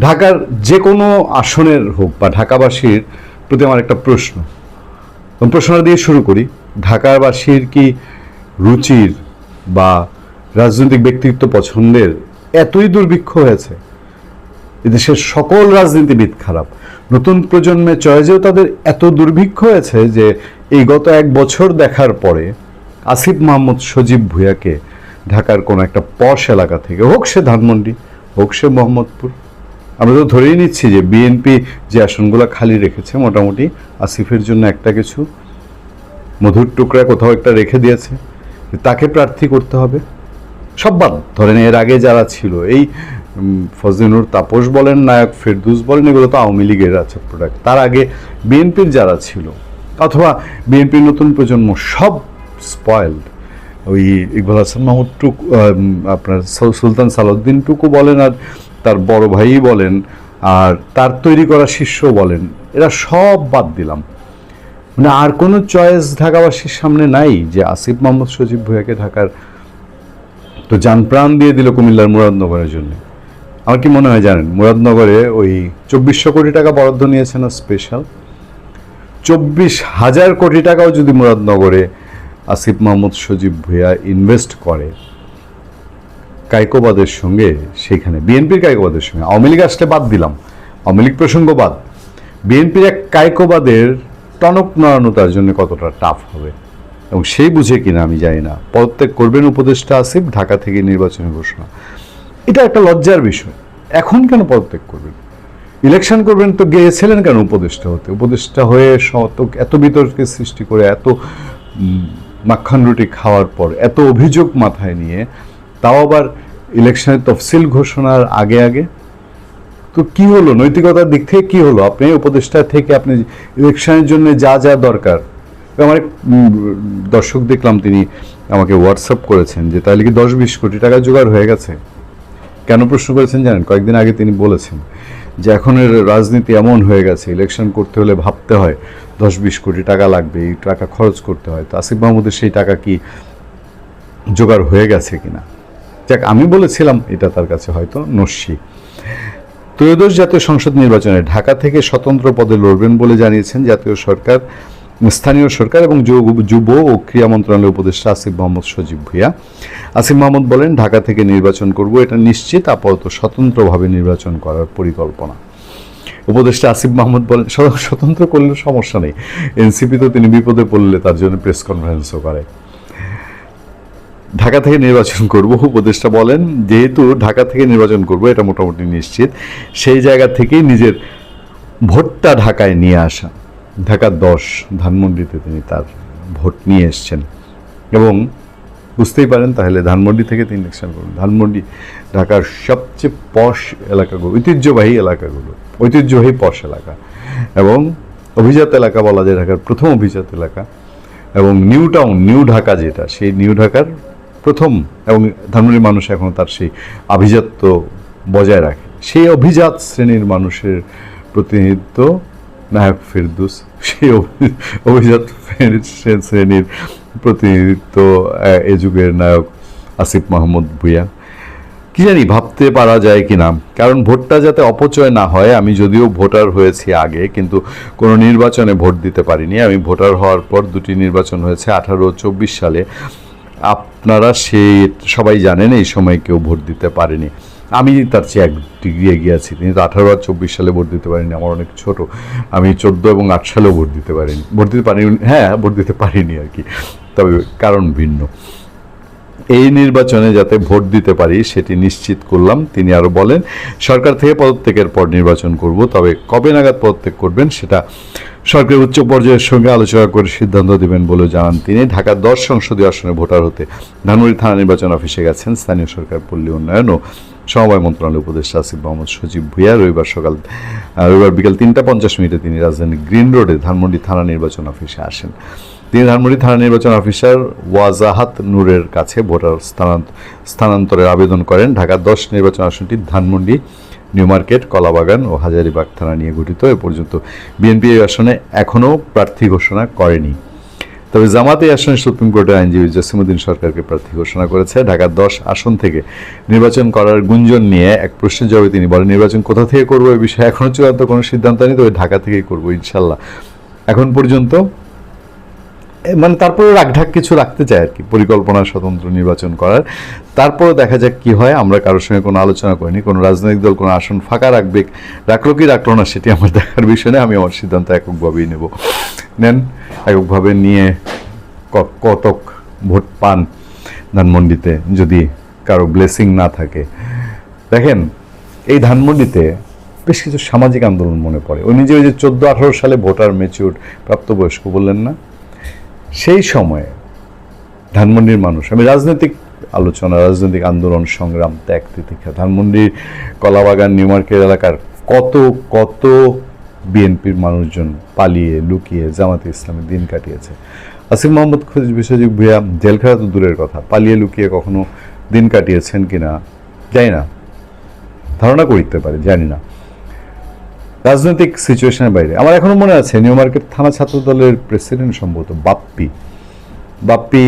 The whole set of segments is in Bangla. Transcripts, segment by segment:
ঢাকার যে কোনো আসনের হোক বা ঢাকাবাসীর প্রতি আমার একটা প্রশ্ন। প্রশ্নটা দিয়ে শুরু করি, ঢাকাবাসীর কি রুচির বা রাজনৈতিক ব্যক্তিত্ব পছন্দের এতই দুর্ভিক্ষ হয়েছে? এদেশের সকল রাজনীতিবিদ খারাপ। নতুন প্রজন্মের চয়েজেও তাদের এত দুর্ভিক্ষ হয়েছে যে এই গত এক বছর দেখার পরে আসিফ মাহমুদ সজীব ভুঁইয়াকে ঢাকার কোনো একটা পশ এলাকা থেকে হোক সে ধানমন্ডি, হোক সে মোহাম্মদপুর আমরা তো ধরেই নিচ্ছি যে বিএনপি যে আসনগুলো খালি রেখেছে, মোটামুটি আসিফের জন্য একটা কিছু, মধুর টুকরা কোথাও একটা রেখে দিয়েছে তাকে প্রার্থী করতে হবে। সব বাদ, ধরেন এর আগে যারা ছিল, এই ফজলিনুর তাপস বলেন, নায়ক ফেরদুস বলেন, এগুলো তো আওয়ামী লীগের আছে প্রোডাক্ট তার আগে বিএনপির যারা ছিল, অথবা বিএনপির নতুন প্রজন্ম, সব স্পয়েলড ওই ইকবাল হাসান মাহমুদ টুক আপনার সুলতান সালাউদ্দিন টুকু বলেন আর তার বড় ভাই বলেন আর তার তৈরি করা শিষ্য বলেন, এরা সব বাদ দিলাম। মানে আর কোনো চয়েস ঢাকাবাসীর সামনে নাই যে আসিফ মোহাম্মদ সজীব ভুঁইয়াকে ঢাকার তো যান প্রাণ দিয়ে দিল কুমিল্লার মুরাদনগরের জন্য। আমার কি মনে হয় জানেন, মুরাদনগরে ওই চব্বিশশো কোটি টাকা বরাদ্দ নিয়েছে না স্পেশাল চব্বিশ হাজার কোটি টাকাও যদি মুরাদনগরে আসিফ মাহমুদ সজীব ভুঁইয়া ইনভেস্ট করে কায়কোবাদের সঙ্গে সেখানে, বিএনপির কায়কোবাদের সঙ্গে, আওয়ামী লীগ আসলে বাদ দিলাম, আওয়ামী লীগ প্রসঙ্গ বাদ। বিএনপির এক কায়কোবাদের টনক নড়ানো তার জন্য কতটা টাফ হবে? এবং সেই বুঝে কিনা আমি জানি না। পদত্যাগ করবেন উপদেষ্টা আসিফ, ঢাকা থেকে নির্বাচনী ঘোষণা। এটা একটা লজ্জার বিষয়। এখন কেন পদত্যাগ করবেন? ইলেকশন করবেন তো গিয়েছিলেন কেন উপদেষ্টা হতে? উপদেষ্টা হয়ে শত- এত বিতর্কের সৃষ্টি করে, এত মাখন রুটি খাওয়ার পর, এত অভিযোগ মাথায় নিয়ে তাও আবার ইলেকশনের তফসিল ঘোষণার আগে আগে। তো কি হলো? নৈতিকতার দিক থেকে কি হলো? আপনি উপদেষ্টা থেকে আপনি ইলেকশনের জন্য যা যা দরকার। আমার দর্শক দেখলাম তিনি আমাকে হোয়াটসঅ্যাপ করেছেন যে তাহলে কি দশ, বিশ কোটি টাকা জোগাড় হয়ে গেছে? কেন প্রশ্ন করেছেন জানেন? কয়েকদিন আগে তিনি বলেছেন যে এখনের রাজনীতি এমন হয়ে গেছে ইলেকশন করতে হলে ভাবতে হয় দশ, বিশ কোটি টাকা লাগবে, এই টাকা খরচ করতে হয়। তো আসিফ মাহমুদের সেই টাকা কি জোগাড় হয়ে গেছে কিনা? যাক, আমি বলেছিলাম, এটা তার কাছে হয়তো নস্যি। ত্রয়োদশ জাতীয় সংসদ নির্বাচনে ঢাকা থেকে স্বতন্ত্র পদে লড়বেন বলে জানিয়েছেন জাতীয় সরকার, স্থানীয় সরকার এবং যুব- ও ক্রীড়া মন্ত্রণালয়ের উপদেষ্টা আসিফ মোহাম্মদ সজীব ভুইয়া। আসিফ মাহমুদ বলেন, ঢাকা থেকে নির্বাচন করব, এটা নিশ্চিত, আপাতত স্বতন্ত্রভাবে নির্বাচন করার পরিকল্পনা। উপদেষ্টা আসিফ মাহমুদ বলেন স্বতন্ত্র করলে সমস্যা নেই। এনসিপি তো তিনি বিপদে পড়লে তার জন্য প্রেস কনফারেন্সও করে। ঢাকা থেকে নির্বাচন করব, উপদেষ্টা বলেন। যেহেতু ঢাকা থেকে নির্বাচন করব, এটা মোটামুটি নিশ্চিত। সেই জায়গা থেকেই নিজের ভোটটা ঢাকায় নিয়ে আসা। ঢাকা দশ ধানমন্ডিতে তিনি তার ভোট নিয়ে এসছেন। এবং বুঝতেই পারেন, তাহলে ধানমন্ডি থেকে তিনি ইলেকশন করুন ধানমন্ডি ঢাকার সবচেয়ে পশ এলাকাগুলো, ঐতিহ্যবাহী এলাকাগুলো, ঐতিহ্যবাহী পশ এলাকা। এবং অভিজাত এলাকা বলা যায় ঢাকার প্রথম অভিজাত এলাকা। এবং নিউ টাউন, নিউ ঢাকা যেটা, সেই নিউ ঢাকার প্রথম এবং ধানমন্ডির মানুষ এখনও তার সেই আভিজাত্য বজায় রাখে। সেই অভিজাত শ্রেণির মানুষের প্রতিনিধিত্ব নায়ক ফেরদুস, সেই অভি- অভিজাত শ্রেণির প্রতিনিধিত্ব এ যুগের নায়ক আসিফ মাহমুদ ভুইয়া। কি জানি ভাবতে পারা যায় কি না, কারণ ভোটটা যাতে অপচয় না হয়, আমি যদিও ভোটার হয়েছি আগে, কিন্তু কোনো নির্বাচনে ভোট দিতে পারিনি। আমি ভোটার হওয়ার পর দুটি নির্বাচন হয়েছে আঠারো চব্বিশ সালে। আপনারা সে সবাই জানেন এই সময় কেউ ভোট দিতে পারেনি। আমি তার চেয়ে এক ডিগ্রি এগিয়ে আছি। তিনি তো আঠারো আর চব্বিশ সালে ভোট দিতে পারিনি আমার অনেক ছোট। আমি চোদ্দ এবং আট সালেও ভোট দিতে পারিনি। ভোট দিতে পারিনি হ্যাঁ ভোট দিতে পারিনি আর কি। তবে কারণ ভিন্ন। এই নির্বাচনে যাতে ভোট দিতে পারি সেটি নিশ্চিত করলাম। তিনি আরও বলেন, সরকার থেকে পদত্যাগের পর নির্বাচন করব, তবে কবে নাগাদ পদত্যাগ করবেন সেটা সরকারের উচ্চ পর্যায়ের সঙ্গে আলোচনা করে সিদ্ধান্ত দেবেন বলে জানান তিনি। ঢাকার দশ সংসদীয় আসনে ভোটার হতে ধানমন্ডি থানা নির্বাচন অফিসে গেছেন স্থানীয় সরকার, পল্লী উন্নয়ন ও সমবায় মন্ত্রণালয় উপদেষ্টা আসিফ মোহাম্মদ সজীব ভুইয়া। রবিবার সকাল, রবিবার বিকেল তিনটা পঞ্চাশ মিনিটে তিনি রাজধানী গ্রিন রোডে ধানমন্ডি থানা নির্বাচন অফিসে আসেন। তিনি ধানমন্ডি থানা নির্বাচন অফিসার ওয়াজাহাত নূরের কাছে ভোটার স্থানান্ত- স্থানান্তরের আবেদন করেন। ঢাকা দশ নির্বাচন আসনটি ধানমন্ডি নিউ মার্কেট কলাবাগান ও হাজারিবাগ থানা নিয়ে গঠিত। এ পর্যন্ত বিএনপি এই আসনে এখনও প্রার্থী ঘোষণা করেনি। তবে জামাতে আসনে সুপ্রিম কোর্টের আইনজীবী জসিমুদ্দিন সরকারকে প্রার্থী ঘোষণা করেছে। ঢাকার দশ আসন থেকে নির্বাচন করার গুঞ্জন নিয়ে এক প্রশ্নের জবাবে তিনি বলেন নির্বাচন কোথা থেকে করব এই বিষয়ে এখনও চূড়ান্ত কোনো সিদ্ধান্ত নেই তবে ঢাকা থেকেই করব ইনশাল্লাহ। এখন পর্যন্ত এ, মানে তারপরে রাগঢাক কিছু রাখতে চায় আর কি, পরিকল্পনা, স্বতন্ত্র নির্বাচন করার। তারপরে দেখা যাক কি হয়, আমরা কারোর সঙ্গে কোনো আলোচনা করিনি, কোনো রাজনৈতিক দল, কোনো আসন ফাঁকা রাখবে, রাখল কি রাখল না সেটি আমার দেখার বিষয় আমি আমার সিদ্ধান্ত এককভাবেই নেব। নেন, এককভাবে নিয়ে কতক ভোট পান ধানমন্ডিতে, যদি কারও ব্লেসিং না থাকে। দেখেন, এই ধানমন্ডিতে বেশ কিছু সামাজিক আন্দোলন মনে পড়ে। উনি যে ওই যে চোদ্দ আঠারো সালে ভোটার মেচিউর প্রাপ্তবয়স্ক বললেন না? সেই সময়ে ধানমন্ডির মানুষ, আমি রাজনৈতিক আলোচনা, রাজনৈতিক আন্দোলন, সংগ্রাম, ত্যাগ, তিতিক্ষা, ধানমন্ডির কলাবাগান, নিউ মার্কেট এলাকার কত কত বিএনপির মানুষজন পালিয়ে, লুকিয়ে, জামাতে ইসলামের দিন কাটিয়েছে। আসিফ মোহাম্মদ খুঁজ বিশ্বজিৎ ভূয়া জেল খেলা তো দূরের কথা, পালিয়ে, লুকিয়ে কখনো দিন কাটিয়েছেন কিনা, জানি না। ধারণা করতে পারে, জানি না। রাজনৈতিক সিচুয়েশনের বাইরে। আমার এখনও মনে আছে নিউ মার্কেট থানা ছাত্র দলের প্রেসিডেন্ট সম্ভবত বাপ্পি। বাপ্পি,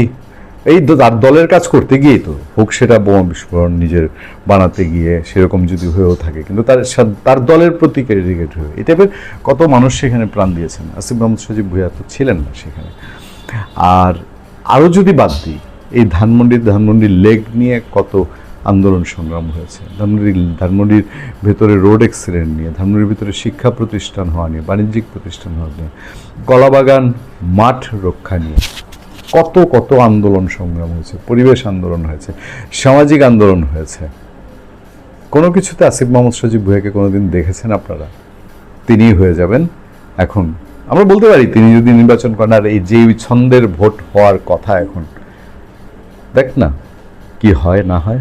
এই দলের কাজ করতে গিয়েই তো হোক সেটা বোমা বিস্ফোরণ নিজের বানাতে গিয়ে সেরকম যদি হয়েও থাকে, কিন্তু তার তার দলের প্রতি ক্যারিডিকেট হয়ে। এই টাইপের কত মানুষ সেখানে প্রাণ দিয়েছেন? আসিফ মোহাম্মদ সজিব ভুইয়া তো ছিলেন না সেখানে। আর আরও যদি বাদ দিই, এই ধানমন্ডির ধানমন্ডির লেগ নিয়ে কত আন্দোলন সংগ্রাম হয়েছে। ধানমন্ডির ধানমন্ডির ভেতরে রোড অ্যাক্সিডেন্ট নিয়ে ধানমন্ডির ভিতরে শিক্ষা প্রতিষ্ঠান হওয়া নিয়ে, বাণিজ্যিক প্রতিষ্ঠান হওয়া নিয়ে, কলাবাগান মাঠ রক্ষা নিয়ে কত কত আন্দোলন সংগ্রাম হয়েছে, পরিবেশ আন্দোলন হয়েছে, সামাজিক আন্দোলন হয়েছে। কোনো কিছুতে আসিফ মোহাম্মদ সজিব ভুয়াকে কোনোদিন দেখেছেন আপনারা? তিনিই হয়ে যাবেন এখন। আমরা বলতে পারি, তিনি যদি নির্বাচন করেন, আর এই যে ছন্দের ভোট হওয়ার কথা এখন, দেখ না, কি হয়, না হয়?